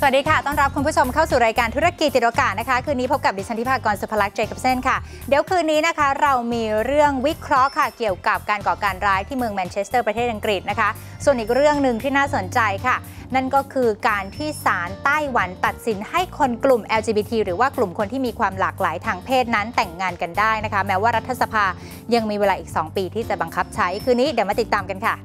สวัสดีค่ะ ต้อนรับคุณผู้ชมเข้าสู่รายการธุรกิจติดโอกาสนะคะ คืนนี้พบกับดิฉันทิพากรสุภลักษณ์เจคอบเซนค่ะ เดี๋ยวคืนนี้นะคะ เรามีเรื่องวิเคราะห์ค่ะ เกี่ยวกับการก่อการร้ายที่เมืองแมนเชสเตอร์ประเทศอังกฤษนะคะ ส่วนอีกเรื่องหนึ่งที่น่าสนใจค่ะ นั่นก็คือการที่ศาลไต้หวันตัดสินให้คนกลุ่ม LGBT หรือว่ากลุ่มคนที่มีความหลากหลายทางเพศนั้นแต่งงานกันได้นะคะ แม้ว่ารัฐสภายังมีเวลาอีก 2 ปีที่จะบังคับใช้ คืนนี้เดี๋ยวมาติดตามกันค่ะ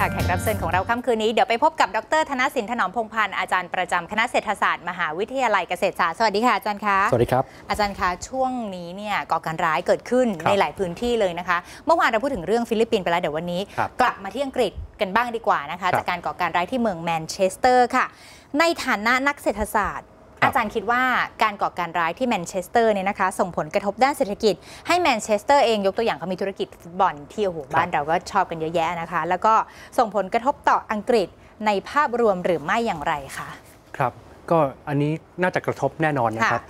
แขกรับเชิญของเราค่ำคืนนี้ เดี๋ยวไปพบกับดรธนสินถนอมพงพันธ์อาจารย์ประจำคณะเศรษฐศาสตร์มหาวิทยาลัยเกษตรศาสตร์สวัสดีค่ะอาจารย์คะสวัสดีครับอาจารย์คะช่วงนี้เนี่ยก่อการร้ายเกิดขึ้นครับในหลายพื้นที่เลยนะคะ เมื่อวานเราพูดถึงเรื่องฟิลิปปินส์ไปแล้วเดี๋ยววันนี้ครับกลับมาที่อังกฤษกันบ้างดีกว่านะคะครับจากการก่อการร้ายที่เมืองแมนเชสเตอร์ค่ะ ในฐานะนักเศรษฐศาสตร์ครับ อาจารย์คิดว่าการก่อการร้ายที่แมนเชสเตอร์เนี่ยนะคะส่งผลกระทบด้านเศรษฐกิจ ให้แมนเชสเตอร์เองยกตัวอย่างเขามีธุรกิจฟุตบอลที่โอ้โหบ้านเราก็ชอบกันเยอะแยะนะคะ แล้วก็ส่งผลกระทบต่ออังกฤษในภาพรวมหรือไม่อย่างไรคะครับ ก็อันนี้น่าจะกระทบแน่นอนนะครับ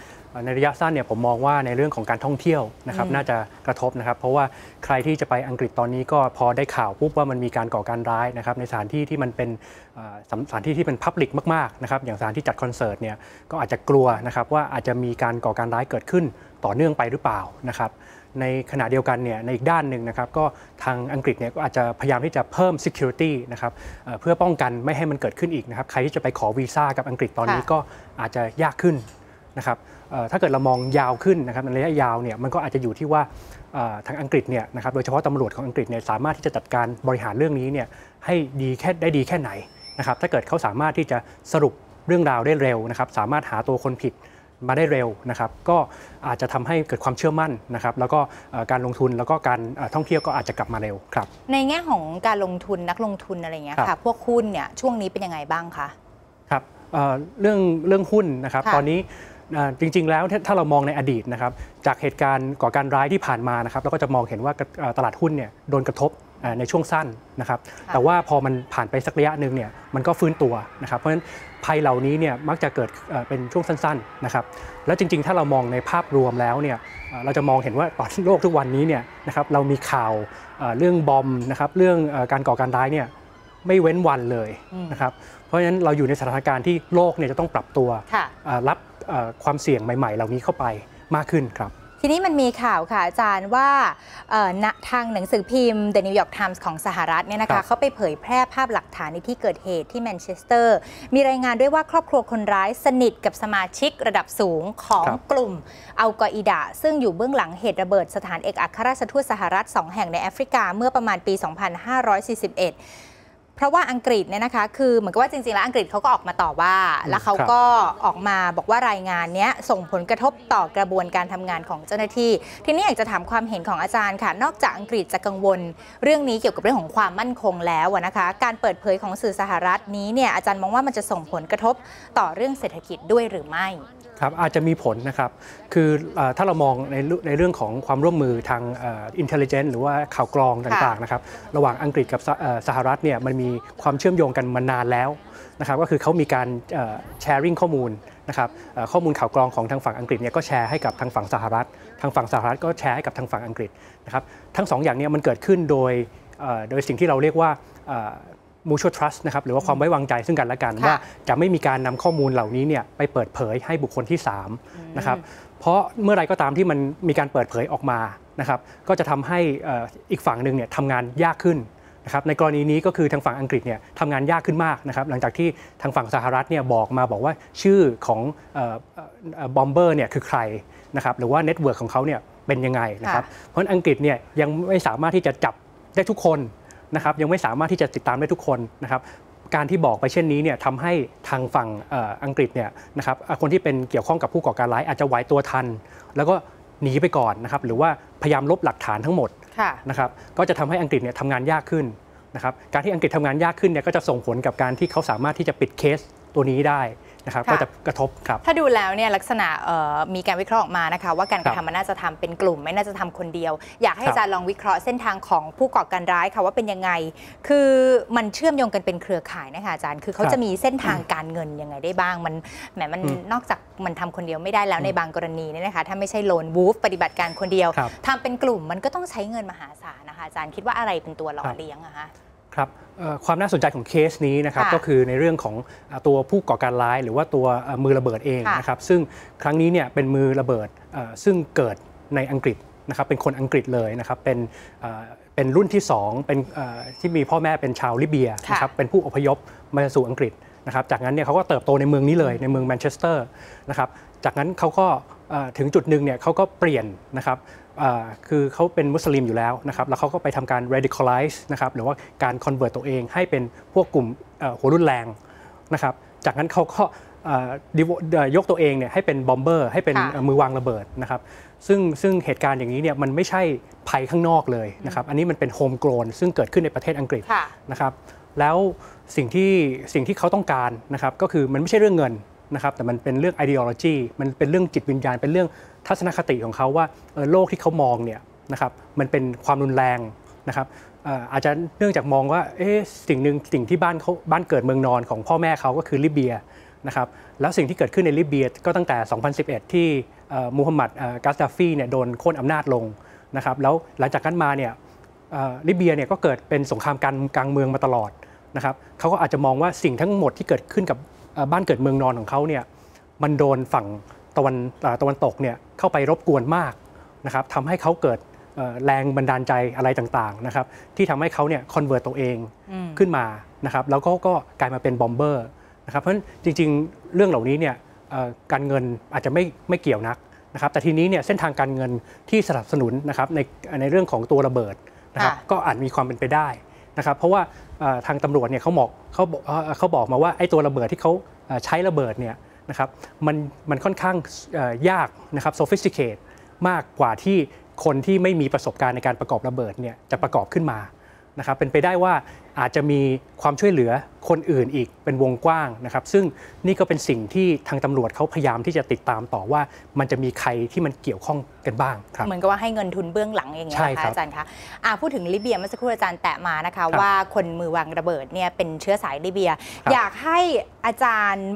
ในระยะสั้นเนี่ยผมมองว่าในเรื่องของการท่องเที่ยวนะครับอืมน่าจะกระทบนะครับ เพราะว่าใครที่จะไปอังกฤษตอนนี้ก็พอได้ข่าวปุ๊บว่ามันมีการก่อการร้ายนะครับในสถานที่ที่มันเป็นเอ่อสถานที่ที่เป็นพับลิกมากๆนะครับอย่างสถานที่จัดคอนเสิร์ตเนี่ยก็อาจจะกลัวนะครับว่าอาจจะมีการก่อการร้ายเกิดขึ้นต่อเนื่องไปหรือเปล่านะครับในขณะเดียวกันเนี่ยในอีกด้านหนึ่งนะครับก็ทางอังกฤษเนี่ยก็อาจจะพยายามที่จะเพิ่ม security นะครับเอ่อเพื่อป้องกันไม่ให้มันเกิดขึ้นอีกนะครับใครที่จะไปขอวีซ่ากับอังกฤษตอนนี้ค่ะก็อาจจะยากขึ้นนะครับเอ่อ ถ้าเกิดเรามองยาวขึ้นนะครับในระยะยาวเนี่ยมันก็อาจจะอยู่ที่ว่าเอ่อทางอังกฤษเนี่ยนะครับโดยเฉพาะตำรวจของอังกฤษเนี่ยสามารถที่จะจัดการบริหารเรื่องนี้เนี่ยให้ดีแค่ได้ดีแค่ไหนนะครับถ้าเกิดเขาสามารถที่จะสรุปเรื่องราวได้เร็วนะครับสามารถหาตัวคนผิดมาได้เร็วนะครับก็อาจจะทำให้เกิดความเชื่อมั่นนะครับแล้วก็เอ่อการลงทุนแล้วก็การเอ่อท่องเที่ยวก็อาจจะกลับมาเร็วครับในแง่ของการลงทุนนักลงทุนอะไรอย่างเงี้ยครัค่ะบพวกหุ้นเนี่ยช่วงนี้เป็นยังไงบ้างคะครับเอ่อเรื่องเรื่องหุ้นนะครับค่ะตอนนี้เอ่อ จริง ๆ แล้วถ้าถ้าเรามองในอดีตนะครับจากเหตุการณ์ก่อการร้ายที่ผ่านมานะครับเราก็จะมองเห็นว่าเอ่อตลาดหุ้นเนี่ยโดนกระทบเอ่อในช่วงสั้นนะครับ แต่ว่าพอมันผ่านไปสักระยะหนึ่งเนี่ยมันก็ฟื้นตัวนะครับ เพราะฉะนั้นภัยเหล่านี้เนี่ยมักจะเกิดเอ่อเป็นช่วงสั้นๆนะครับ แล้วจริงๆ ถ้าเรามองในภาพรวมแล้วเนี่ยเอ่อเราจะมองเห็นว่าตอนโลกทุกวันนี้เนี่ยนะครับเรามีข่าวเอ่อเรื่องบอมนะครับเรื่องเอ่อการก่อการร้ายเนี่ยไม่เว้นวันเลยอืมนะครับ เพราะฉะนั้นเราอยู่ในสถานการณ์ที่โลกเนี่ยจะต้องปรับตัวค่ะเอ่อรับเอ่อความเสี่ยงใหม่ ๆ เหล่านี้เข้าไปมากขึ้นครับทีนี้มันมีข่าวค่ะอาจารย์ว่าเอ่อณทางหนังสือพิมพ์ The New York Times ของสหรัฐเนี่ยนะครัคะบเขาไปเผยแพร่ภาพหลักฐานในที่เกิดเหตุที่แมนเชสเตอร์ มีรายงานด้วยว่าครอบครัวคนร้ายสนิทกับสมาชิกระดับสูงของครับกลุ่มอัลกออิดะซึ่งอยู่เบื้องหลังเหตุระเบิดสถานเอกอัครราชทูตสหรัฐ 2 แห่งในแอฟริกาเมื่อประมาณปี 2541 เพราะว่าอังกฤษเนี่ยนะคะคือเหมือนกับว่าจริงๆแล้วอังกฤษเขาก็ออกมาต่อว่า แล้วเขาก็ออกมาบอกว่ารายงานเนี้ยส่งผลกระทบต่อกระบวนการทำงานของเจ้าหน้าที่ ทีนี้อยากจะถามความเห็นของอาจารย์ค่ะ นอกจากอังกฤษจะกังวล เรื่องนี้เกี่ยวกับเรื่องของความมั่นคงแล้วอะนะคะ การเปิดเผยของสื่อสหรัฐนี้เนี่ยอาจารย์มองว่ามันจะส่งผลกระทบต่อเรื่องเศรษฐกิจด้วยหรือไม่ ครับอาจจะมีผลนะครับ คือเออถ้าเรามองในเรื่องในเรื่องของความร่วมมือทางอินเทลเจนต์หรือว่าข่าวกรองต่างๆนะครับระหว่างอังกฤษกับสหเอ่อสหรัฐเนี่ยมันมีความเชื่อมโยงกันมานานแล้วนะครับก็คือเขามีการแชร์ริ่งข้อมูลนะครับเอ่อข้อมูลข่าวกรองของทางฝั่งอังกฤษเนี่ยก็แชร์ให้กับทางฝั่งสหรัฐ ทางฝั่งสหรัฐก็แชร์ให้กับทางฝั่งอังกฤษนะครับทั้งสองอย่างเนี้มันเกิดขึ้นโดยเอ่อโดยสิ่งที่เราเรียกว่าเอ่อ mutual trust นะครับหรือว่าความไว้วางใจซึ่งกันและกันค่ะว่าจะไม่มีการนำข้อมูลเหล่านี้เนี่ยไปเปิดเผยให้บุคคลที่3นะครับเพราะเมื่อไรก็ตามที่มันมีการเปิดเผยออกมานะครับก็จะทำให้เอ่ออีกฝั่งหนึ่งเนี่ยทำงานยากขึ้นนะครับในกรณีนี้ก็คือทางฝั่งอังกฤษเนี่ยทำงานยากขึ้นมากนะครับหลังจากที่ทางฝั่งสหรัฐเนี่ยบอกมาบอกว่าชื่อของบอมเบอร์เนี่ยคือใครนะครับหรือว่าเน็ตเวิร์กของเขาเนี่ยเป็นยังไงนะครับเพราะฉะนั้นอังกฤษเนี่ยยังไม่สามารถที่จะจับได้ทุกคน นะครับยังไม่สามารถที่จะติดตามได้ทุกคนนะครับการที่บอกไปเช่นนี้เนี่ยทำให้ทางฝั่งเอ่ออังกฤษเนี่ยนะครับอะคนที่เป็นเกี่ยวข้องกับผู้ก่อการร้ายอาจจะไหวตัวทัน แล้วก็หนีไปก่อนนะครับหรือว่าพยายามลบหลักฐานทั้งหมดค่ะนะครับก็จะทำให้อังกฤษเนี่ยทำงานยากขึ้นนะครับการที่อังกฤษทำงานยากขึ้นเนี่ยก็จะส่งผลกับการที่เขาสามารถที่จะปิดเคสตัวนี้ได้ นะครับค่ะก็จะกระทบครับถ้าดูแล้วเนี่ยลักษณะเอ่อมีการวิเคราะห์ออกมานะคะว่าการกครัระบทำมันน่าจะทำเป็นกลุ่ม ไม่น่าจะทำคนเดียว อยากให้ครับอาจารย์ลองวิเคราะห์เส้นทางของผู้ก่อการร้ายค่ะว่าเป็นยังไง คือมันเชื่อมโยงกันเป็นเครือข่ายนะคะอาจารย์คือเขาครับจะมีเส้นทางการเงินยังไงได้บ้างมันแหมมันอืมนอกจากมันทำคนเดียวไม่ได้แล้วในบางกรณีเนี่ยนะคะถ้าไม่ใช่โลนวูฟปฏิบัติการคนเดียวครับทำเป็นกลุ่มมันก็ต้องใช้เงินมหาศาลนะคะอาจารย์คิดว่าอะไรเป็นตัวหล่อครับเลี้ยงอะคะ ครับเอ่อความน่าสนใจของเคสนี้นะครับค่ะก็คือในเรื่องของอ่าตัวผู้ก่อการร้าย หรือว่าตัวเอ่อมือระเบิดเองค่ะนะครับซึ่งครั้งนี้เนี่ยเป็นมือระเบิดเอ่อซึ่งเกิดในอังกฤษนะครับเป็นคนอังกฤษเลยนะครับเป็นเอ่อเป็นรุ่นที่ 2 เป็นเอ่อที่มีพ่อแม่เป็นชาวลิเบียค่ะนะครับเป็นผู้อพยพมาสู่อังกฤษนะครับจากนั้นเนี่ยเขาก็เติบโตในเมืองนี้เลยในเมืองแมนเชสเตอร์นะครับจากนั้นเขาก็เอ่อถึงจุดหนึ่งเนี่ยเขาก็เปลี่ยนนะครับอ่า คือเขาเป็นมุสลิมอยู่แล้วนะครับแล้วเขาก็ไปทำการ radicalize นะครับหรือว่าการ convert ตัวเองให้เป็นพวกกลุ่มเอ่อหัวรุนแรงนะครับจากนั้นเขาก็อ่า devo- เอ่อยกตัวเองเนี่ยให้เป็นบอมเบอร์ให้เป็นค่ะเอ่อมือวางระเบิดนะครับซึ่งซึ่งเหตุการณ์อย่างนี้เนี่ยมันไม่ใช่ภัยข้างนอกเลยนะครับอันนี้มันเป็นโฮม grown ซึ่งเกิดขึ้นในประเทศอังกฤษค่ะนะครับแล้วสิ่งที่สิ่งที่เขาต้องการนะครับก็คือมันไม่ใช่เรื่องเงิน นะครับแต่มันเป็นเรื่อง ideology มันเป็นเรื่องจิตวิญญาณ เป็นเรื่องทัศนคติของเขาว่าโลกที่เขามองเนี่ยนะครับมันเป็นความรุนแรงนะครับอาจจะเนื่องจากมองว่าเอ๊ะสิ่งหนึ่งสิ่งที่บ้านเขาบ้านเกิดเมืองนอนของพ่อแม่เขาก็คือลิเบียนะครับแล้วสิ่งที่เกิดขึ้นในลิเบียก็ตั้งแต่ 2011 ที่มูฮัมหมัดกาสดาฟีเนี่ยโดนโค่นอำนาจลงนะครับแล้วหลังจากนั้นมาเนี่ยลิเบียเนี่ยก็เกิดเป็นสงครามกลางกลางเมืองมาตลอดนะครับเขาก็อาจจะมองว่าสิ่งทั้งหมดที่เกิดขึ้นกับ บ้านเกิดเมืองนอนของเขาเนี่ยมันโดนฝั่งตะวันเอ่อตะวันตกเนี่ยเข้าไปรบกวนมากนะครับทำให้เขาเกิดเอ่อแรงบันดาลใจอะไรต่างๆนะครับที่ทำให้เขาเนี่ยคอนเวิร์ตตัวเองขึ้นมานะครับแล้วก็ก็กลายมาเป็นบอมเบอร์นะครับเพราะฉะนั้นจริงๆ เรื่องเหล่านี้เนี่ยเอ่อการเงินอาจจะไม่ไม่เกี่ยวนักนะครับแต่ทีนี้เนี่ยเส้นทางการเงินที่สนับสนุนนะครับในในเรื่องของตัวระเบิดนะครับค่ะก็อาจมีความเป็นไปได้นะครับเพราะว่าเอ่อ ทางตำรวจเนี่ยเขาบอกเขาบอกเขาบอกมาว่าไอ้ตัวระเบิดที่เขาใช้ระเบิดเนี่ยนะครับมันมันค่อนข้างยากนะครับ sophisticate มากกว่าที่คนที่ไม่มีประสบการณ์ในการประกอบระเบิดเนี่ยจะประกอบขึ้นมา นะครับเป็นไปได้ว่าอาจจะมีความช่วยเหลือคนอื่นอีกเป็นวงกว้างนะครับ ซึ่งนี่ก็เป็นสิ่งที่ทางตำรวจเขาพยายามที่จะติดตามต่อว่า มันจะมีใครที่มันเกี่ยวข้องกันบ้างครับเหมือนกับว่าให้เงินทุนเบื้องหลังอย่างเงี้ยใช่นะครัคะบอาจารย์คะอ่าพูดถึงลิเบียเมื่อสักครู่อาจารย์แตะมานะคะครับว่าคนมือวางระเบิดเนี่ยเป็นเชื้อสายลิเบียครับอยากให้อาจารย์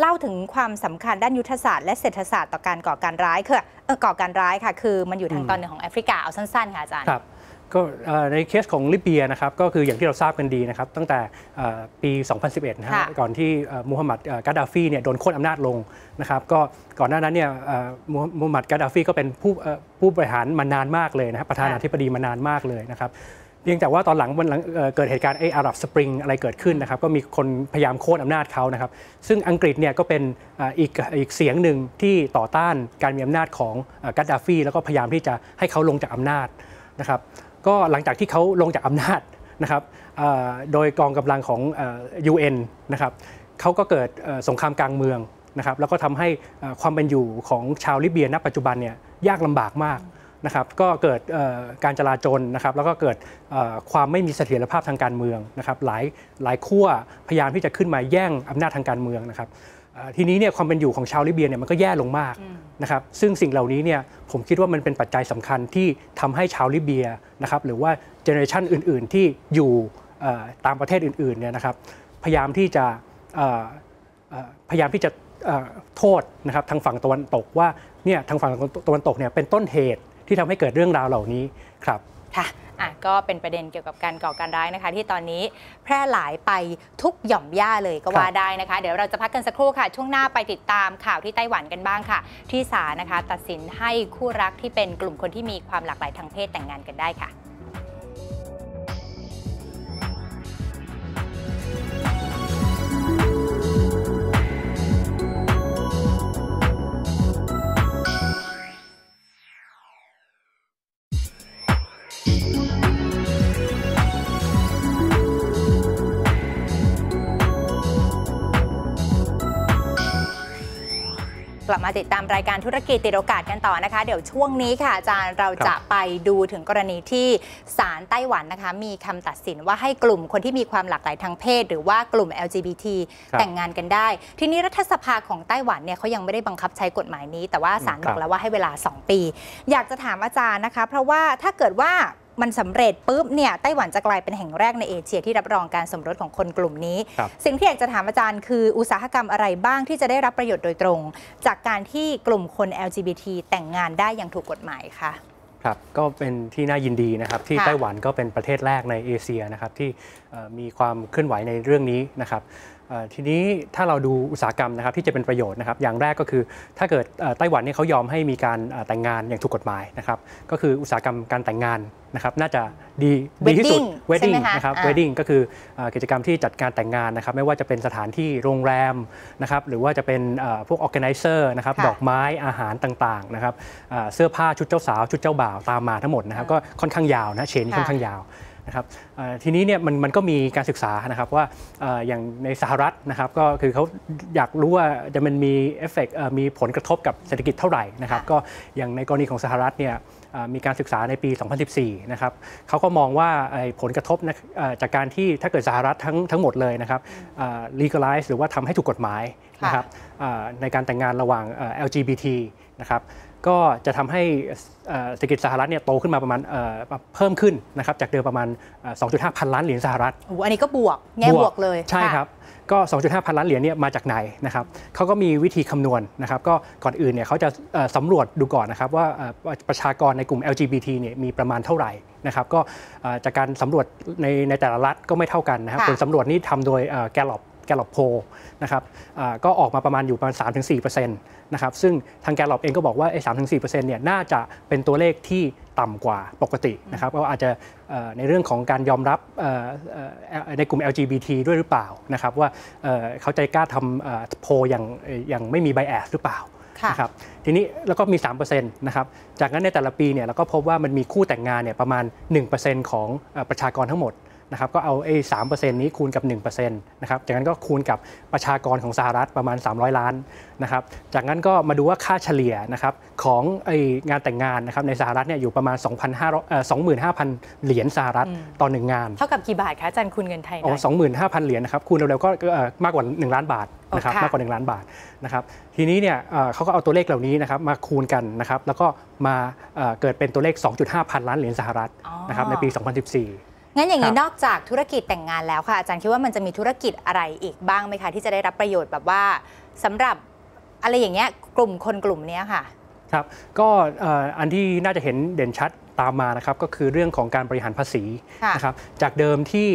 เล่าถึงความสำคัญด้านยุทธศาสตร์และเศรษฐศาสตร์ต่อการก่อการร้ายคือเออก่อการร้ายค่ะ คือมันอยู่ทางอืมตอนเหนือของแอฟริกาเอาสั้นๆค่ะอาจารย์ครับ ก็เอ่อในเคสของลิเบียนะครับก็คืออย่างที่เราทราบกันดีนะครับตั้งแต่เอ่อปี 2011นะฮะค่ะก่อนที่เอ่อมูฮัมหมัดเอ่อกาดาฟีเนี่ยโดนโค่นอำนาจลงนะครับก็ก่อนหน้านั้นเนี่ยเอ่อมูมูฮัมหมัดกาดาฟีก็เป็นผู้เอ่อผู้บริหารมานานมากเลยนะครับประธานาธิบดีมานานมากเลยนะครับเพียงแต่ว่าตอนหลังวันหลังเอ่อเกิดเหตุการณ์ไอ้อาหรับสปริงอะไรเกิดขึ้นนะครับก็มีคนพยายามโค่นอำนาจเขานะครับซึ่งอังกฤษเนี่ยก็เป็นเอ่ออีกอีกเสียงหนึ่งที่ต่อต้านการมีอำนาจของกาดาฟีแล้วก็พยายามที่จะให้เขาลงจากอำนาจนะครับ ก็หลังจากที่เขาลงจากอำนาจนะครับโดยกองกำลังของเอ่อ UN นะครับเขาก็เกิดสงครามกลางเมืองนะครับแล้วก็ทำให้ความเป็นอยู่ของชาวลิเบียณปัจจุบันเนี่ยยากลำบากมากนะครับก็เกิดการจลาจลนะครับแล้วก็เกิดความไม่มีเสถียรภาพทางการเมืองนะครับหลายหลายขั้วพยายามที่จะขึ้นมาแย่งอำนาจทางการเมืองนะครับ ทีนี้เนี่ยความเป็นอยู่ของชาวลิเบียเนี่ยมันก็แย่ลงมากนะครับซึ่งสิ่งเหล่านี้เนี่ยผมคิดว่ามันเป็นปัจจัยสำคัญที่ทำให้ชาวลิเบียนะครับหรือว่าเจเนอเรชันอื่น ๆ ที่อยู่เอ่อตามประเทศอื่นๆเนี่ยนะครับพยายามที่จะเอ่อเอ่อพยายามที่จะเอ่อโทษนะครับทางฝั่งตะวันตกว่าเนี่ยทางฝั่งตะวันตกเนี่ยเป็นต้นเหตุที่ทำให้เกิดเรื่องราวเหล่านี้ครับ ค่ะอะก็เป็นประเด็นเกี่ยวกับการก่อการร้ายนะคะ ที่ตอนนี้แพร่หลายไปทุกหย่อมย่าเลยก็ว่าได้นะคะ เดี๋ยวเราจะพักกันสักครู่ค่ะ ช่วงหน้าไปติดตามข่าวที่ไต้หวันกันบ้างค่ะ ที่ศาลนะคะ ตัดสินให้คู่รักที่เป็นกลุ่มคนที่มีความหลากหลายทางเพศแต่งงานกันได้ค่ะ ลับมาติดตามรายการธุรกิจติดโอกาสกันต่อนะคะ เดี๋ยวช่วงนี้ค่ะอาจารย์เราจะไปดูถึงกรณีที่ศาลไต้หวันนะคะ มีคำตัดสินว่าให้กลุ่มคนที่มีความหลากหลายทางเพศ หรือว่ากลุ่ม LGBT ครับแต่งงานกันได้ ทีนี้รัฐสภาของไต้หวันเนี่ยเขายังไม่ได้บังคับใช้กฎหมายนี้ แต่ว่าศาลครับบอกแล้วว่าให้เวลา 2 ปี อยากจะถามอาจารย์นะคะ เพราะว่าถ้าเกิดว่า มันสำเร็จปุ๊บเนี่ยไต้หวันจะกลายเป็นแห่งแรกในเอเชียที่รับรองการสมรสของคนกลุ่มนี้ครับสิ่งที่อยากจะถามอาจารย์คืออุตสาหกรรมอะไรบ้างที่จะได้รับประโยชน์โดยตรง จากการที่กลุ่มคน LGBT แต่งงานได้อย่างถูกกฎหมายคะครับก็เป็นที่น่ายินดีนะครับที่ค่ะไต้หวันก็เป็นประเทศแรกในเอเชียนะครับที่เอ่อมีความเคลื่อนไหวในเรื่องนี้นะครับเอ่อ ทีนี้ถ้าเราดูอุตสาหกรรมนะครับที่จะเป็นประโยชน์นะครับอย่างแรกก็คือถ้าเกิดเอ่อไต้หวันเนี่ยเขายอมให้มีการเอ่อแต่งงานอย่างถูกกฎหมายนะครับก็คืออุตสาหกรรมการแต่งงานนะครับน่าจะดีดีที่สุด Wedding ใช่ wedding ไหมคะนะครับอ่า wedding ก็คือเอ่อกิจกรรมที่จัดการแต่งงานนะครับไม่ว่าจะเป็นสถานที่โรงแรมนะครับหรือว่าจะเป็นเอ่อพวก organizer นะครับค่ะดอกไม้อาหารต่างๆนะครับเอ่อเสื้อผ้าชุดเจ้าสาวชุดเจ้าบ่าวตามมาทั้งหมดนะครับก็ค่อนข้างยาวนะเชนนี่ค่ะค่อนข้างยาว นะครับเอ่อทีนี้เนี่ยมันมันก็มีการศึกษานะครับว่าเอ่ออย่างในสหรัฐนะครับก็คือเขาอยากรู้ว่าจะมันมีเอฟเฟกต์มีผลกระทบกับเศรษฐกิจเท่าไหร่นะครับค่ะก็อย่างในกรณีของสหรัฐเนี่ยเอ่อมีการศึกษาในปี 2014 นะครับเขาก็มองว่าไอ้ผลกระทบนะเอ่อจากการที่ถ้าเกิดสหรัฐทั้งทั้งหมดเลยนะครับเอ่อ legalize หรือว่าทำให้ถูกกฎหมายนะครับเอ่อในการแต่งงานระหว่างเอ่อ LGBT นะครับ ก็จะทำให้เอ่อเศรษฐกิจสหรัฐเนี่ยโตขึ้นมาประมาณเอ่อเพิ่มขึ้นนะครับจากเดิมประมาณเอ่อ2.5 พันล้านเหรียญสหรัฐโอ้โหอันนี้ก็บวกแง่บวกเลยใช่ะครับก็ 2.5 พันล้านเหรียญเนี่ยมาจากไหนนะครับเขาก็มีวิธีคำนวณนะครับก็ก่อนอื่นเนี่ยเขาจะเอ่อสำรวจดูก่อนนะครับว่าเอ่อประชากรในกลุ่ม LGBT เนี่ยมีประมาณเท่าไหร่นะครับก็เอ่อจากการสำรวจในในแต่ละรัฐก็ไม่เท่ากันนะครับค่ะผลสำรวจนี้ทำโดยแกลลอป แกลลอปโพนะครับอ่าก็ออกมาประมาณอยู่ประมาณ 3-4%นะครับซึ่งทางแกลลอปเองก็บอกว่าไอ้3-4%เนี่ยน่าจะเป็นตัวเลขที่ต่ำกว่าปกตินะครับก็อาจจะเอ่อในเรื่องของการยอมรับเอ่อเอ่อในกลุ่ม LGBT ด้วยหรือเปล่านะครับว่าเอ่อเขาจะกล้าทำเอ่อโพลอย่างเอ่ออย่างไม่มีไบแอสหรือเปล่าค่ะนะครับทีนี้แล้วก็มี3%นะครับจากนั้นในแต่ละปีเนี่ยเราก็พบว่ามันมีคู่แต่งงานเนี่ยประมาณ 1%ของเอ่อประชากรทั้งหมด นะครับก็เอาไอ้สามเปอร์เซ็นต์นี้คูณกับ1%นะครับจากนั้นก็คูณกับประชากรของสหรัฐประมาณ 300 ล้านนะครับจากนั้นก็มาดูว่าค่าเฉลี่ยนะครับของไอ้งานแต่งงานนะครับในสหรัฐเนี่ยอยู่ประมาณ 2,500เอ่อ25,000 เหรียญสหรัฐต่อหนึ่งงาน เท่ากับกี่บาทคะอาจารย์คุณเงินไทยหอ๋น่ออยสองหมื่นห้าพันเหรียญนะครับคูณเร็วๆก็เอ่อมากกว่า 1 ล้านบาทนะครับโอ้ค่ะมากกว่า 1 ล้านบาทนะครับทีนี้เนี่ยเอ่อเขาก็เอาตัวเลขเหล่านี้นะครับมาคูณกันนะครับแล้วก็มาเอ่อเกิดเป็นตัวเลข 2.5 พันล้านเหรียญสหรัฐอ๋อนะครับในปี 2014 งั้นอย่างนี้ครับนอกจากธุรกิจแต่งงานแล้วค่ะอาจารย์คิดว่ามันจะมีธุรกิจอะไรอีกบ้างไหมคะที่จะได้รับประโยชน์แบบว่าสำหรับอะไรอย่างเงี้ยกลุ่มคนกลุ่มเนี้ยค่ะครับก็เอ่ออันที่น่าจะเห็นเด่นชัดตามมานะครับก็คือเรื่องของการบริหารภาษีค่ะนะครับจากเดิมที่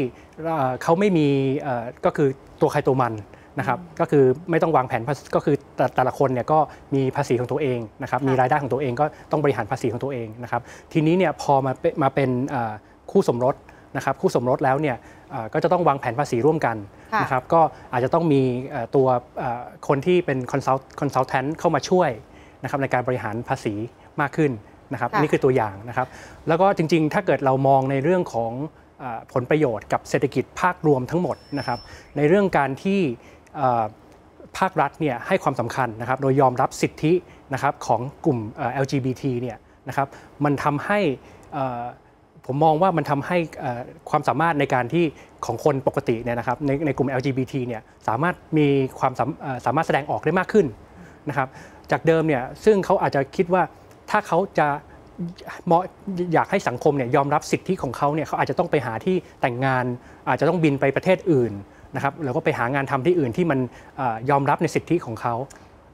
เอ่อเขาไม่มีเอ่อก็คือตัวใครตัวมันนะครับก็คือไม่ต้องวางแผนภาษีก็คือแต่แต่ละคนเนี่ยก็มีภาษีของตัวเองนะครับมีรายได้ของตัวเองก็ต้องบริหารภาษีของตัวเองนะครับทีนี้เนี่ยพอมาเป็นมาเป็นเอ่อคู่สมรส นะครับคู่สมรสแล้วเนี่ยเอ่อก็จะต้องวางแผนภาษีร่วมกันค่ะนะครับก็อาจจะต้องมีเอ่อตัวเอ่อคนที่เป็นคอนซัลคอนซัลแทนเข้ามาช่วยนะครับในการบริหารภาษีมากขึ้นนะครับค่ะนี่คือตัวอย่างนะครับ แล้วก็จริงๆ ถ้าเกิดเรามองในเรื่องของเออผลประโยชน์กับเศรษฐกิจภาครวมทั้งหมดนะครับในเรื่องการที่เอ่อภาครัฐเนี่ยให้ความสำคัญนะครับโดยยอมรับสิทธินะครับของกลุ่มเอ่อ LGBT เนี่ยนะครับมันทำให้เอ่อ ผมมองว่ามันทำให้ความสามารถในการที่ของคนปกติเนี่ยนะครับในในกลุ่ม LGBT เนี่ยสามารถมีความสามเอ่อสามารถแสดงออกได้มากขึ้นนะครับจากเดิมเนี่ยซึ่งเขาอาจจะคิดว่าถ้าเขาจะมองอยากให้สังคมเนี่ยยอมรับสิทธิของเขาเนี่ยเขาอาจจะต้องไปหาที่แต่งงาน อาจจะต้องบินไปประเทศอื่นนะครับแล้วก็ไปหางานทำที่อื่นที่มันอยอมรับในสิทธิของเขา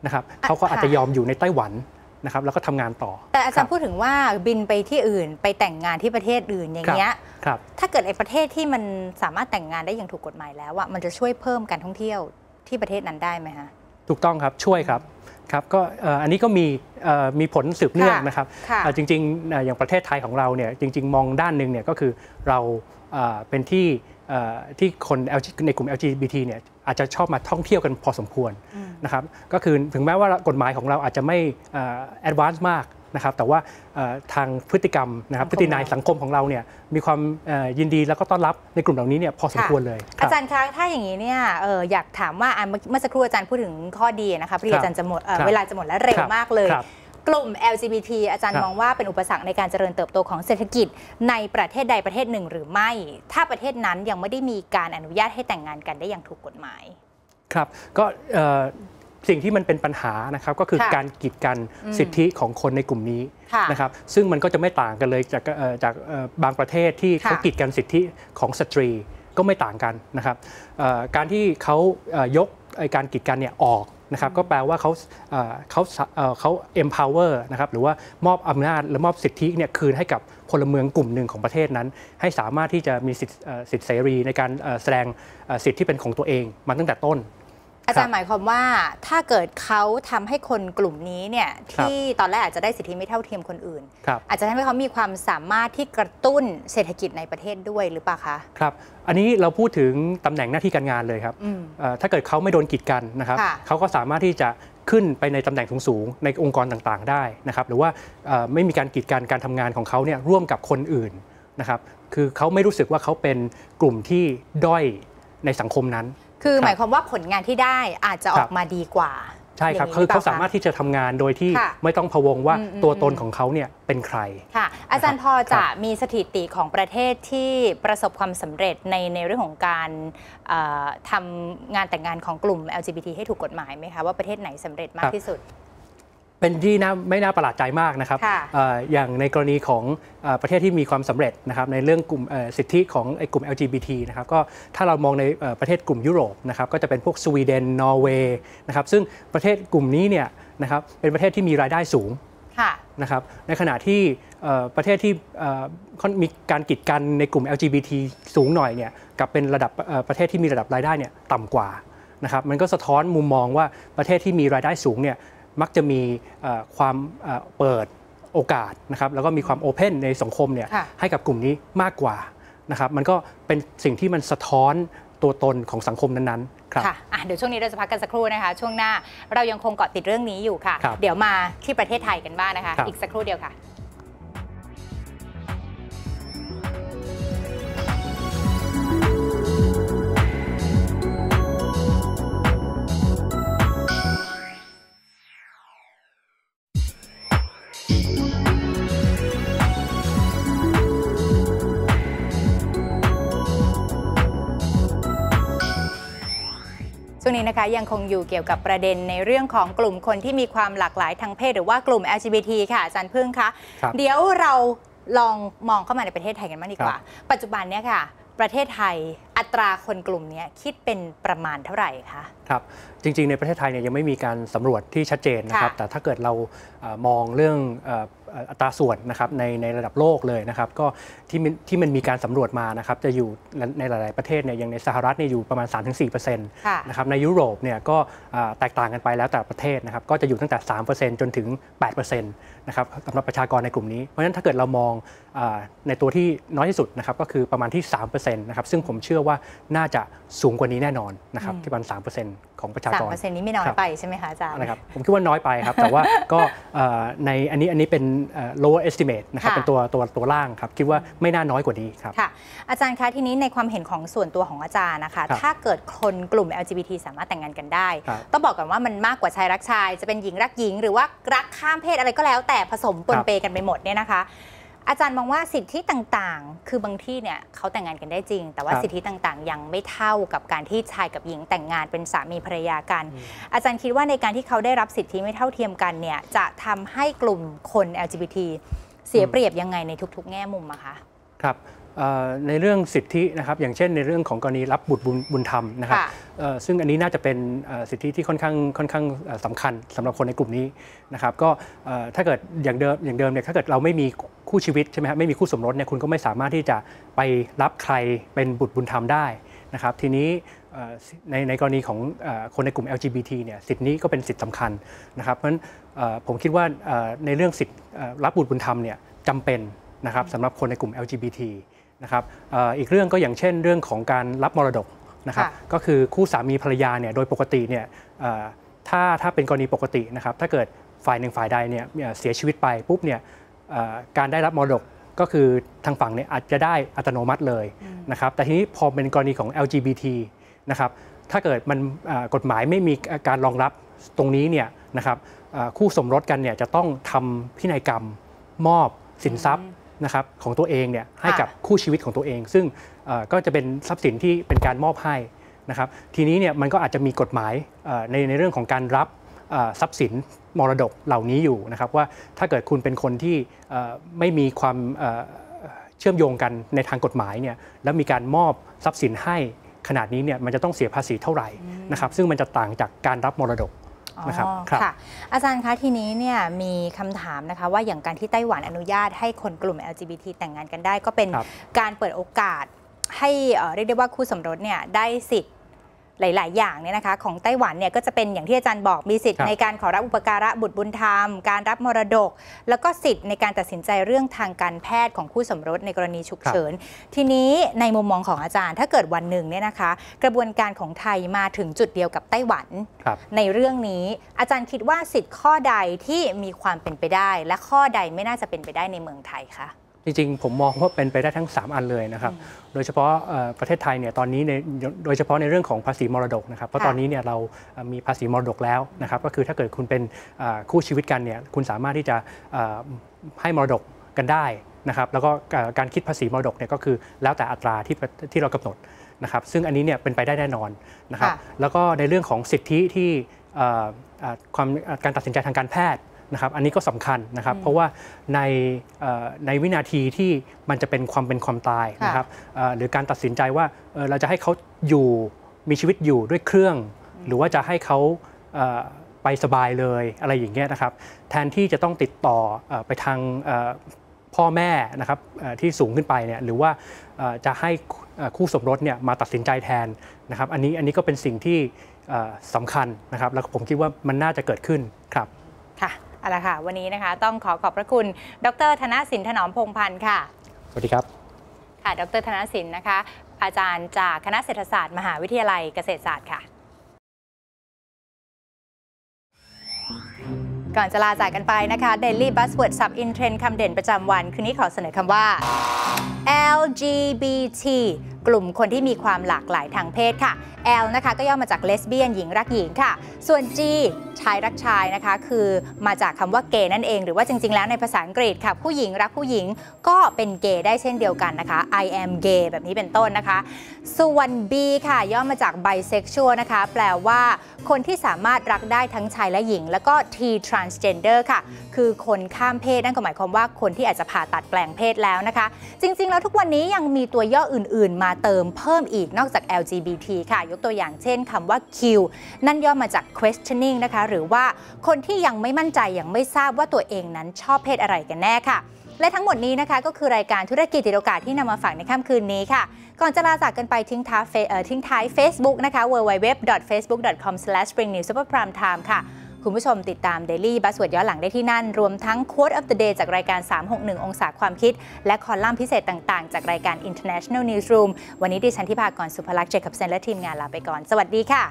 นะครับเขาก็อาจจะยอมอยู่ในไต้หวัน นะครับแล้วก็ทำงานต่อ แต่อาจารย์คบพูดถึงว่าบินไปที่อื่นไปแต่งงานที่ประเทศอื่นอย่างเงี้ยครับถ้าเกิดไอ้ประเทศที่มันสามารถแต่งงานได้อย่างถูกกฎหมายแล้วอะมันจะช่วยเพิ่มการท่องเที่ยวที่ประเทศนั้นได้ไหมคะถูกต้องครับช่วยครับครับก็เอ่ออันนี้ก็มีเอ่อมีผลสืบเนื่องค่ะนะครับค่ะเอ่อจริงๆเอ่ออย่างประเทศไทยของเราเนี่ยจริง ๆ มองด้านหนึ่งเนี่ยก็คือเราเอ่อเป็นที่เอ่อที่คน LG ในกลุ่ม LGBT เนี่ย อาจจะชอบมาท่องเที่ยวกันพอสมควรนะครับก็คือถึงแม้ว่ากฎหมายของเราอาจจะไม่แอดวานซ์มากนะครับแต่ว่าเอ่อทางพฤติกรรมนะครับสังคมพฤตินัยสังคมของเราเนี่ยมีความเอ่อยินดีแล้วก็ต้อนรับในกลุ่มเหล่านี้เนี่ยพอสมควรเลยคอาบจารย์คะถ้าอย่างนี้เนี่ยเอออยากถามว่าอะเมื่อเมื่อสักครู่อาจารย์พูดถึงข้อดีนะคะพอดีครับอาจารย์จะหมดเอ่อครับเวลาจะหมดแล้วเร็วครับมากเลยครับ กลุ่ม LGBT อาจารย์ครับมองว่าเป็นอุปสรรคในการเจริญเติบโตของเศรษฐกิจในประเทศใดประเทศหนึ่งหรือไม่ ถ้าประเทศนั้นยังไม่ได้มีการอนุญาตให้แต่งงานกันได้อย่างถูกกฎหมาย ครับก็เอ่อสิ่งที่มันเป็นปัญหานะครับก็คือค่ะการกีดกันอืมสิทธิของคนในกลุ่มนี้ค่ะนะครับซึ่งมันก็จะไม่ต่างกันเลยจากเอ่อจากเอ่อบางประเทศที่ค่ะเขากีดกันสิทธิของสตรีก็ไม่ต่างกันนะครับเอ่อการที่เขาเอ่อยกไอ้การกีดกันเนี่ยออก นะครับก็แปลว่าเขาเอ่อเขาเอ่อเขา empower นะครับหรือว่ามอบอำนาจและมอบสิทธิเนี่ยคืนให้กับพลเมืองกลุ่มหนึ่งของประเทศนั้น ให้สามารถที่จะมีสิทธิเอ่อสิทธิเสรีในการเอ่อแสดงเอ่อสิทธิที่เป็นของตัวเองมาตั้งแต่ต้น อาจารย์หมายความว่าถ้าเกิดเขาทำให้คนกลุ่มนี้เนี่ยครับที่ตอนแรกอาจจะได้สิทธิไม่เท่าเทียมคนอื่นครับอาจจะทำให้เขามีความสามารถที่กระตุ้นเศรษฐกิจในประเทศด้วยหรือเปล่าคะครับอันนี้เราพูดถึงตำแหน่งหน้าที่การงานเลยครับอืมเอ่อถ้าเกิดเขาไม่โดนกีดกันนะครับค่ะเขาก็สามารถที่จะขึ้นไปในตำแหน่งสูงๆในองค์กรต่างๆ ได้นะครับหรือว่าเอ่อไม่มีการกีดกันการทำงานของเขาเนี่ยร่วมกับคนอื่นนะครับคือเขาไม่รู้สึกว่าเขาเป็นกลุ่มที่ด้อยในสังคมนั้น คือครับหมายความว่าผลงานที่ได้อาจจะออกมาดีกว่า ใช่ครับย่งคือนี้หเขาปล่สามารถที่จะทำงานโดยที่ค่ะไม่ต้องพะวงว่าอืมอืมตัวตนของเขาเนี่ยเป็นใครค่ะ อาจารย์พอคจะรับมีสถิติของประเทศที่ประสบความสำเร็จในในเรื่องของการเอ่อทำงานแต่งงานของกลุ่ม LGBT ให้ถูกกฎหมายไหมคะว่าประเทศไหนสำเร็จมากที่สุด เป็นที่น่าไม่น่าประหลาดใจมากนะครับค่ะเอ่ออย่างในกรณีของเอ่อประเทศที่มีความสำเร็จนะครับในเรื่องกลุ่มเอ่อสิทธิของไอ้กลุ่ม LGBT นะครับก็ถ้าเรามองในเอ่อประเทศกลุ่มยุโรปนะครับก็จะเป็นพวกสวีเดนนอร์เวย์นะครับซึ่งประเทศกลุ่มนี้เนี่ยนะครับเป็นประเทศที่มีรายได้สูงค่ะนะครับในขณะที่เอ่อประเทศที่เอ่อค่อนมีการกีดกันในกลุ่ม LGBT สูงหน่อยเนี่ยกับเป็นระดับเอ่อประเทศที่มีระดับรายได้เนี่ยต่ำกว่านะครับมันก็สะท้อนมุมมองว่าประเทศที่มีรายได้สูงเนี่ย มักจะมีเอ่อความเอ่อเปิดโอกาสนะครับแล้วก็มีความโอเพนในสังคมเนี่ยค่ะให้กับกลุ่มนี้มากกว่านะครับมันก็เป็นสิ่งที่มันสะท้อนตัวตนของสังคมนั้นๆครับค่ะอะเดี๋ยวช่วงนี้เราจะพักกันสักครู่นะคะ ช่วงหน้าเรายังคงเกาะติดเรื่องนี้อยู่ค่ะครับเดี๋ยวมาที่ประเทศไทยกันบ้างนะคะครับอีกสักครู่เดียวค่ะ วงนี้นะคะยังคงอยู่เกี่ยวกับประเด็นในเรื่องของกลุ่มคนที่มีความหลากหลายทางเพศ หรือว่ากลุ่ม LGBT ค่ะอาจารย์พึ่งคะครับเดี๋ยวเราลองมองเข้ามาในประเทศไทยกันบ้างดีกว่า ปัจจุบันเนี่ยค่ะ ประเทศไทยอัตราคนกลุ่มเนี้ยคิดเป็นประมาณเท่าไหร่คะครับจริง ๆ ในประเทศไทยเนี่ยยังไม่มีการสำรวจที่ชัดเจนนะครับค่ะแต่ถ้าเกิดเราเออมองเรื่องเอ่อเอ่ออัตราส่วนนะครับในในระดับโลกเลยนะครับก็ที่มันที่มันมีการสำรวจมานะครับจะอยู่ในหลาย ๆประเทศเนี่ยอย่างในสหรัฐเนี่ยอยู่ประมาณ 3-4%นค่ะะครับในยุโรปเนี่ยก็อ่าแตกต่างกันไปแล้วแต่ประเทศนะครับก็จะอยู่ตั้งแต่ 3%จนถึง 8%นะครับสำหรับประชากรในกลุ่มนี้ เพราะฉะนั้นถ้าเกิดเรามองอาในตัวที่น้อยที่สุดนะครับก็คือประมาณที่ 3%นะครับซึ่งผมเชื่อว่าน่าจะสูงกว่านี้แน่นอนนะครับอืมที่ประมาณ 3%ของประชาสามกรเปอร์เซ็นต์นี้ไม่น้อยครับไปใช่ไหมคะอาจารย์นะครับผมคิดว่าน้อยไปครับแต่ว่าก็เอ่อในอันนี้อันนี้เป็นเอ่อ lower estimate นะครับค่ะเป็นตัวตัวตัวล่างครับคิดว่าไม่น่าน้อยกว่านี้ครับค่ะอาจารย์คะทีนี้ในความเห็นของส่วนตัวของอาจารย์นะคะครับถ้าเกิดคนกลุ่ม LGBT สามารถแต่งงานกันได้ครับต้องบอกกันว่ามันมากกว่าชายรักชาย จะเป็นหญิงรักหญิง หรือว่ารักข้ามเพศอะไรก็แล้วแต่ผสมปนครับเปกันไปหมดเนี่ยนะคะ อาจารย์มองว่าสิทธิต่างๆ คือบางที่เนี่ยเขาแต่งงานกันได้จริง แต่ว่าครับสิทธิต่างๆ ยังไม่เท่ากับการที่ชายกับหญิงแต่งงานเป็นสามีภรรยากัน อาจารย์คิดว่าในการที่เขาได้รับสิทธิไม่เท่าเทียมกันเนี่ยจะทำให้กลุ่มคน LGBT เสียเปรียบยังไงในทุกๆ แง่มุมอะคะ ครับเอ่อ ในเรื่องสิทธินะครับอย่างเช่นในเรื่องของกรณีรับบุตรบุญบุญธรรมนะครับค่ะเอ่อซึ่งอันนี้น่าจะเป็นเอ่อสิทธิที่ค่อนข้างค่อนข้างเอ่อสำคัญสำหรับคนในกลุ่มนี้นะครับก็เอ่อถ้าเกิดอย่างเดิมอย่างเดิมเนี่ยถ้าเกิดเราไม่มีคู่ชีวิตใช่ไหมครับไม่มีคู่สมรสเนี่ยคุณก็ไม่สามารถที่จะไปรับใครเป็นบุตรบุญธรรมได้นะครับทีนี้เอ่อในในกรณีของเอ่อคนในกลุ่ม LGBT เนี่ยสิทธินี้ก็เป็นสิทธิสำคัญนะครับเพราะฉะนั้นเอ่อผมคิดว่าเอ่อในเรื่องสิทธิเอ่อรับบุตรบุญธรรมเนี่ยจำเป็นนะครับสำหรับคนในกลุ่ม LGBT นะครับเอ่ออีกเรื่องก็อย่างเช่นเรื่องของการรับมรดกนะครับค่ะก็คือคู่สามีภรรยาเนี่ยโดยปกติเนี่ยเอ่อถ้าถ้าเป็นกรณีปกตินะครับถ้าเกิดฝ่ายหนึ่งฝ่ายใดเนี่ยเอ่อเสียชีวิตไปปุ๊บเนี่ยเอ่อการได้รับมรดกก็คือทางฝั่งเนี่ยอาจจะได้อัตโนมัติเลยนะครับแต่ทีนี้พอเป็นกรณีของ LGBT นะครับถ้าเกิดมันเอ่อกฎหมายไม่มีการรองรับตรงนี้เนี่ยนะครับเอ่อคู่สมรสกันเนี่ยจะต้องทำพินัยกรรมมอบสินทรัพย์ นะครับของตัวเองเนี่ยให้กับคู่ชีวิตของตัวเอง ซึ่งเอ่อก็จะเป็นทรัพย์สินที่เป็นการมอบให้นะครับทีนี้เนี่ยมันก็อาจจะมีกฎหมายเอ่อในในเรื่องของการรับเอ่อทรัพย์สินมรดกเหล่านี้อยู่นะครับว่าถ้าเกิดคุณเป็นคนที่เอ่อไม่มีความเอ่อเชื่อมโยงกันในทางกฎหมายเนี่ยแล้วมีการมอบทรัพย์สินให้ขนาดนี้เนี่ยมันจะต้องเสียภาษีเท่าไหร่นะครับซึ่งมันจะต่างจากการรับมรดก นะครับอ๋อครับค่ะอาจารย์คะทีนี้เนี่ยมีคำถามนะคะว่าอย่างการที่ไต้หวันอนุญาตให้คนกลุ่ม LGBT แต่งงานกันได้ ก็เป็นครับการเปิดโอกาสให้เอ่อเรียกได้ว่าคู่สมรสเนี่ยได้สิทธิ์ หลาย ๆ อย่างเนี่ยนะคะของไต้หวันเนี่ยก็จะเป็นอย่างที่อาจารย์บอกมีสิทธิ์ครับในการขอรับอุปการะบุตรบุญธรรม การรับมรดก แล้วก็สิทธิ์ในการตัดสินใจเรื่องทางการแพทย์ของคู่สมรสในกรณีฉุกเฉิน ทีนี้ในมุมมองของอาจารย์ ถ้าเกิดวันหนึ่งเนี่ยนะคะ กระบวนการของไทยมาถึงจุดเดียวกับไต้หวันครับในเรื่องนี้อาจารย์คิดว่าสิทธิ์ข้อใดที่มีความเป็นไปได้ และข้อใดไม่น่าจะเป็นไปได้ในเมืองไทยคะ จริงๆ ผมมองว่าเป็นไปได้ทั้ง 3 อันเลยนะครับ โดยเฉพาะเอ่อประเทศไทยเนี่ยตอนนี้ในโดยเฉพาะในเรื่องของภาษีมรดกนะครับ เพราะค่ะตอนนี้เนี่ยเราเอ่อมีภาษีมรดกแล้วนะครับ ก็คือถ้าเกิดคุณเป็นเอ่อคู่ชีวิตกันเนี่ยคุณสามารถที่จะเอ่อให้มรดกกันได้นะครับ แล้วก็เอ่อการคิดภาษีมรดกเนี่ยก็คือแล้วแต่อัตราที่ที่เรากำหนดนะครับ ซึ่งอันนี้เนี่ยเป็นไปได้แน่นอนนะครับค่ะแล้วก็ในเรื่องของสิทธิที่เอ่อเอ่อความเอ่อการตัดสินใจทางการแพทย์ นะครับอันนี้ก็สำคัญนะครับ เพราะว่าในเอ่อในวินาทีที่มันจะเป็นความเป็นความตายค่ะนะครับเอ่อหรือการตัดสินใจว่าเอ่อเราจะให้เขาอยู่มีชีวิตอยู่ด้วยเครื่อง หรือว่าจะให้เขาเอ่อไปสบายเลยอะไรอย่างเงี้ยนะครับ แทนที่จะต้องติดต่อเอ่อไปทางเอ่อพ่อแม่นะครับเอ่อที่สูงขึ้นไปเนี่ยหรือว่าเอ่อจะให้เอ่อคู่สมรสเนี่ยมาตัดสินใจแทนนะครับ อันนี้อันนี้ก็เป็นสิ่งที่เอ่อสำคัญนะครับ แล้วผมคิดว่ามันน่าจะเกิดขึ้นครับค่ะ เอาละค่ะ วันนี้นะคะต้องขอขอบพระคุณ ดรธนสินถนอมพงษ์พันธ์ค่ะ สวัสดีครับ ค่ะ ดรธนสินนะคะ อาจารย์จากคณะเศรษฐศาสตร์ มหาวิทยาลัยเกษตรศาสตร์ค่ะ ก่อนจะลาจากกันไปนะคะ Daily Buzzword Sub In Trend คำเด่นประจำวัน คืนนี้ขอเสนอคำว่า LGBT กลุ่มคนที่มีความหลากหลายทางเพศค่ะ L นะคะก็ย่อมาจากเลสเบี้ยนหญิงรักหญิงค่ะ ส่วน G ชายรักชายนะคะ คือมาจากคำว่าเกย์นั่นเอง หรือว่าจริง ๆ แล้วในภาษาอังกฤษค่ะ ผู้หญิงรักผู้หญิงก็เป็นเกย์ได้เช่นเดียวกันนะคะ I am gay แบบนี้เป็นต้นนะคะ ส่วน B ค่ะ ย่อมาจาก bisexual นะคะ แปลว่า คนที่สามารถรักได้ทั้งชายและหญิง แล้วก็ T transgender ค่ะ คือคนข้ามเพศนั่นก็หมายความว่าคนที่อาจจะผ่าตัดแปลงเพศแล้วนะคะ จริง ๆแล้วทุกวันนี้ยังมีตัวย่ออื่น ๆ มาเติมเพิ่มอีกนอกจาก LGBT ค่ะ ยกตัวอย่างเช่นคำว่า Q นั่นย่อมาจาก questioning นะคะ หรือว่าคนที่ยังไม่มั่นใจยังไม่ทราบว่าตัวเองนั้นชอบเพศอะไรกันแน่ค่ะ และทั้งหมดนี้นะคะก็คือรายการธุรกิจติดโอกาสที่นำมาฝากในค่ำคืนนี้ค่ะ ก่อนจะลาจากกันไปทิ้งท้ายเฟทิ้งท้าย Facebook นะคะ www.facebook.com/springnews_superprimetime ค่ะ คุณผู้ชมติดตาม Daily b u z z w o r d ย้อนหลังได้ที่นั่น รวมทั้ง Quote of the Day จากรายการ 361 องศาความคิด และคอลัมน์พิเศษต่างๆ จากรายการ International Newsroom วันนี้ดิฉันทิพากรสุภลักษณ์เจคับเซนและทีมงานลาไปก่อน สวัสดีค่ะ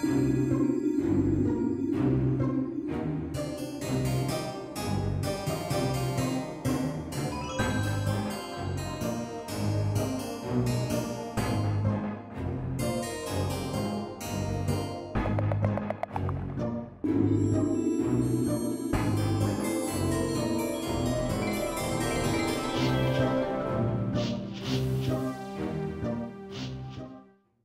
thank you